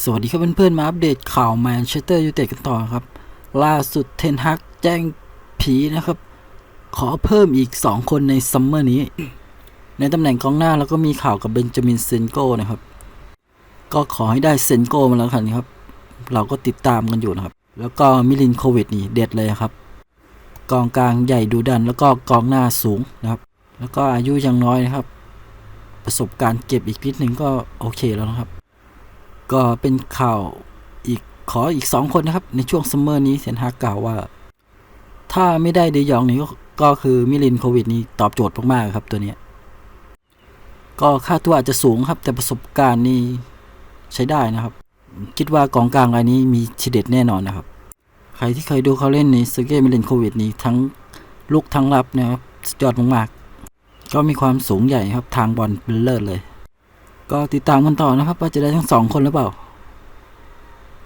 สวัสดีครับเพื่อนๆ มาอัปเดตข่าวแมนเชสเตอร์ยูไนเต็ดกันต่อครับ ล่าสุดเทนฮักแจ้งผีนะครับ ขอเพิ่มอีก 2 คนในซัมเมอร์นี้ ในตำแหน่งกองหน้าแล้วก็มีข่าวกับเบนจามินเซนโกนะครับ ก็ขอให้ได้เซนโกมาแล้วกันครับ เราก็ติดตามกันอยู่นะครับ แล้วก็มิลินโควิดนี่เด็ดเลยครับ กองกลางใหญ่ดูดันแล้วก็กองหน้าสูงนะครับ แล้วก็อายุยังน้อยนะครับ ประสบการณ์เก็บอีกนิดนึงก็โอเคแล้วนะครับ ก็เป็นข่าวอีกขออีกสองคนนะครับ ในช่วงซัมเมอร์นี้เซนฮากกล่าวว่า ถ้าไม่ได้เดยองนี่ก็คือมิลินโควิดนี่ตอบโจทย์มากๆครับตัวนี้ ก็ค่าตัวอาจจะสูงครับ แต่ประสบการณ์นี่ใช้ได้นะครับ คิดว่ากองกลางรายนี้มีทีเด็ดแน่นอนนะครับ ใครที่เคยดูเขาเล่นในเซอร์เกย์มิลินโควิดนี่ทั้งลุกทั้งรับนะครับยอดมากๆก็มีความสูงใหญ่ครับทางบอลเป็นเลิศเลย ก็ติดตามกันต่อนะครับ ว่าจะได้ทั้งสองคนหรือเปล่า